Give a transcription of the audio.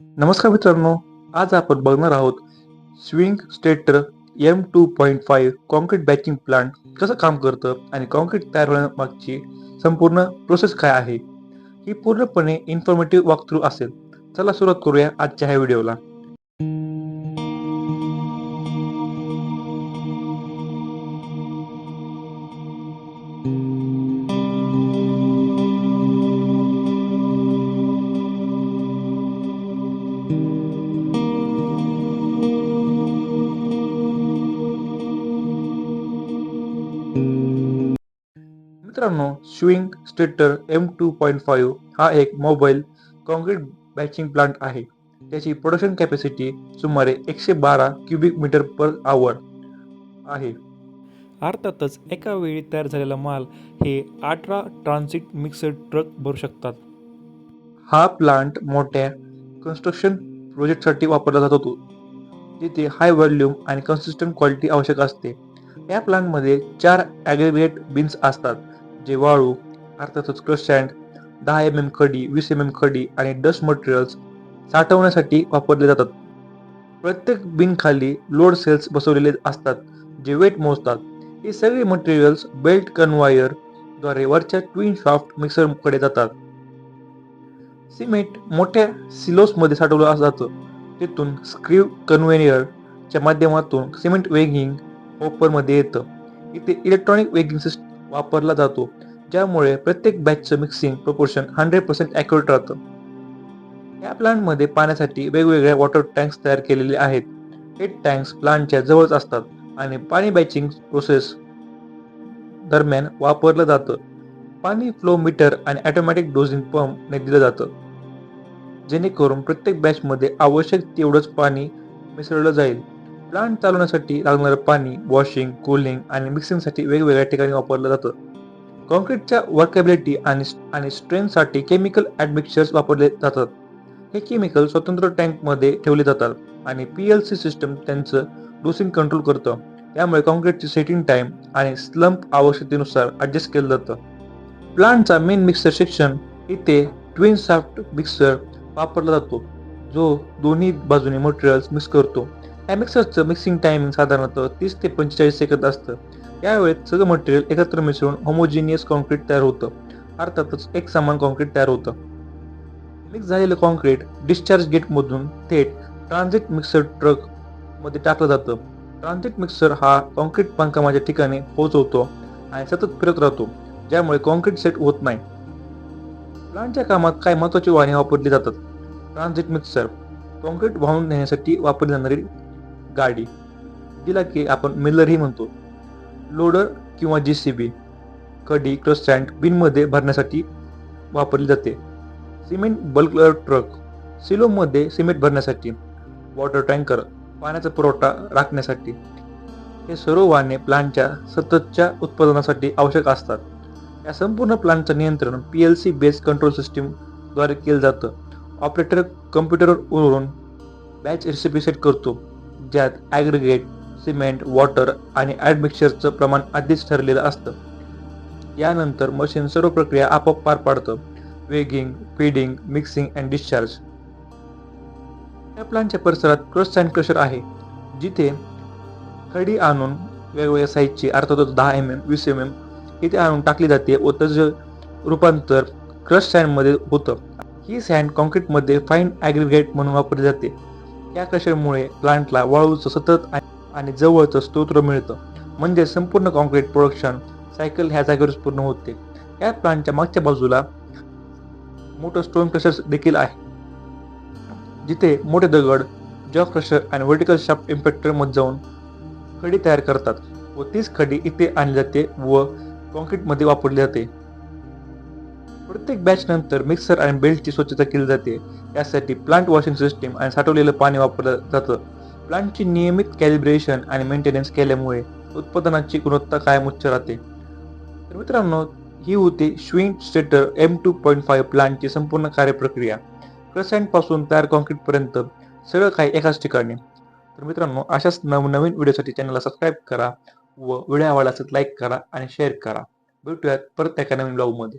नमस्कार मित्रांनो आज आपण बघणार आहोत Schwing Stetter M two point five concrete batching plant कसं काम करतं आणि कॉन्क्रीट तयार होण्यामागची संपूर्ण प्रोसेस काय आहे ही पूर्णपणे इन्फॉर्मेटिव्ह वॉकथ्रू असेल. चला सुरुवात करूया आजच्या ह्या व्हिडिओला मित्रांनो Schwing Stetter M two point five हा एक मोबाईल कॉन्क्रीट बॅचिंग प्लांट आहे. त्याची प्रोडक्शन कॅपॅसिटी सुमारे एकशे बारा क्युबिक मीटर पर आवर आहे. अर्थातच एका वेळी तयार झालेला माल हे अठरा ट्रान्झिट मिक्सर ट्रक भरू शकतात. हा प्लांट मोठ्या कन्स्ट्रक्शन प्रोजेक्टसाठी वापरला जात होतो. जिथे हाय व्हॉल्यूम आणि कन्सिस्टंट क्वालिटी आवश्यक असते. या प्लांटमध्ये चार ॲग्रिगेट बिन्स असतात. जे वाळू अर्थातच क्रश दहा एम एम खडी वीस एम एम खडी आणि डस्ट मटेरियल्स साठवण्यासाठी वापरले जातात. प्रत्येक बिनखाली लोड सेल्स बसवलेले असतात जे वेट मोजतात. हे सगळे मटेरियल्स बेल्ट कन्वायरद्वारे वरच्या ट्विन शॉफ्ट मिक्सरकडे जातात. सिमेंट मोठ्या सिलोसमध्ये साठवलं जातं. तिथून स्क्रीव कन्व्हेनियरच्या माध्यमातून सिमेंट वेगिंगमध्ये येतं. इथे इलेक्ट्रॉनिक वेगिंग सिस्टम वापरला जातो ज्यामुळे प्रत्येक बॅचचं mixing proportion hundred percent accurate राहतं. या प्लांटमध्ये पाण्यासाठी वेगवेगळ्या वॉटर टँक्स तयार केलेले आहेत. हे टँक्स प्लांटच्या जवळच असतात आणि पाणी बॅचिंग प्रोसेस दरम्यान वापरलं जातं. पाणी फ्लो मीटर आणि ॲटोमॅटिक डोजिंग पंपने दिलं जातं. जेणेकरून प्रत्येक बॅचमध्ये आवश्यक तेवढंच पाणी मिसळलं जाईल. प्लांट चालवण्यासाठी लागणारं पाणी वॉशिंग कूलिंग आणि मिक्सिंगसाठी वेगवेगळ्या ठिकाणी वापरलं जातं. कॉन्क्रीटच्या वर्केबिलिटी आणि आणि स्ट्रेंथसाठी केमिकल ॲडमिक्चर्स वापरले जातात. हे केमिकल स्वतंत्र टँकमध्ये ठेवले जातात आणि पी एल सी सिस्टम त्यांचं डोसिंग कंट्रोल करतं. त्यामुळे कॉन्क्रीटची सेटिंग टाईम आणि स्लंप आवश्यकतेनुसार ॲडजस्ट केलं जातं. प्लांटचा मेन मिक्सर सेक्शन इथे ट्विन सॉफ्ट मिक्सर वापरला जातो जो दोन्ही बाजूने मटेरियल्स मिक्स करतो. या मिक्सरचं मिक्सिंग टायमिंग साधारणतः तीस ते पंचेचाळीस सेकंद असतं. यावेळेत सगळं मटेरियल एकत्र मिसळून होमोजिनियस कॉन्क्रीट तयार होतं. अर्थातच एक समान कॉन्क्रीट तयार होतं. मिक्स झालेलं कॉन्क्रीट डिस्चार्ज गेटमधून थेट ट्रान्झिट मिक्सर ट्रकमध्ये टाकलं जातं. ट्रान्झिट मिक्सर हा कॉन्क्रीट बांधकामाच्या ठिकाणी पोहोचवतो आणि सतत फिरत राहतो ज्यामुळे कॉन्क्रीट सेट होत नाही. प्लांटच्या कामात काही महत्वाची वाहने वापरली जातात. ट्रान्झिट मिक्सर कॉन्क्रीट वाहून नेण्यासाठी वापरली जाणारी गाडी. जिला की आपण मिलरही म्हणतो. लोडर किंवा जी सी बी कडी क्रस सँड बिनमध्ये भरण्यासाठी वापरली जाते. सिमेंट बल्क ट्रक सिलोमध्ये सिमेंट भरण्यासाठी वॉटर टँकर पाण्याचा पुरवठा राखण्यासाठी. हे सर्व वाहने प्लांटच्या सततच्या उत्पादनासाठी आवश्यक असतात. या संपूर्ण प्लांटचं नियंत्रण P L C based control सिस्टीमद्वारे केलं जातं. ऑपरेटर कम्प्युटरवरून बॅच रेसिपी सेट करतो. ज्यात ॲग्रिगेट सिमेंट वॉटर आणि ॲडमिक्चरचं प्रमाण आधीच ठरलेलं असतं. यानंतर मशीन सर्व प्रक्रिया आपोआप पार पाडतं. Weighing feeding mixing and discharge या प्लांटच्या परिसरात क्रश सँड क्रशर आहे. जिथे खडी आणून वेगवेगळ्या साईजची अर्थातच दहा एम एम वीस एम एम इथे आणून टाकली जाते व त्याचं रूपांतर क्रश सँडमध्ये होतं. ही सँड कॉन्क्रीटमध्ये फाईन ॲग्रिगेट म्हणून वापरली जाते. या क्रशरमुळे प्लांटला वाळूचं सतत आणि जवळचं स्तोत्र मिळतं? म्हणजे संपूर्ण कॉन्क्रीट प्रोडक्शन सायकल ह्या जागेवरच पूर्ण होते. या प्लांटच्या मागच्या बाजूला मोठं स्टोन क्रशर देखील आहे. जिथे मोठे दगड जॉ क्रशर आणि वर्टिकल शाफ्ट इम्पॅक्टरमध्ये जाऊन खडी तयार करतात व तीच खडी इथे आणली जाते व कॉन्क्रीटमध्ये वापरली जाते. प्रत्येक बॅच नंतर मिक्सर आणि बेल्टची स्वच्छता केली जाते. यासाठी प्लांट वॉशिंग सिस्टीम आणि साठवलेलं पाणी वापरलं जातं. प्लांटची नियमित कॅलिब्रेशन आणि मेंटेनन्स केल्यामुळे उत्पादनाची गुणवत्ता कायम उच्च राहते. तर मित्रांनो ही होती Schwing Stetter M two point five प्लांटची संपूर्ण कार्यप्रक्रिया. क्रसँडपासून तयार कॉन्क्रीटपर्यंत सगळं काही एकाच ठिकाणी. तर मित्रांनो अशाच नवनवीन व्हिडिओसाठी चॅनलला सबस्क्राईब करा व व्हिडिओ आवडला असेल लाईक करा आणि शेअर करा. भेटूयात परत एका नवीन ब्लॉगमध्ये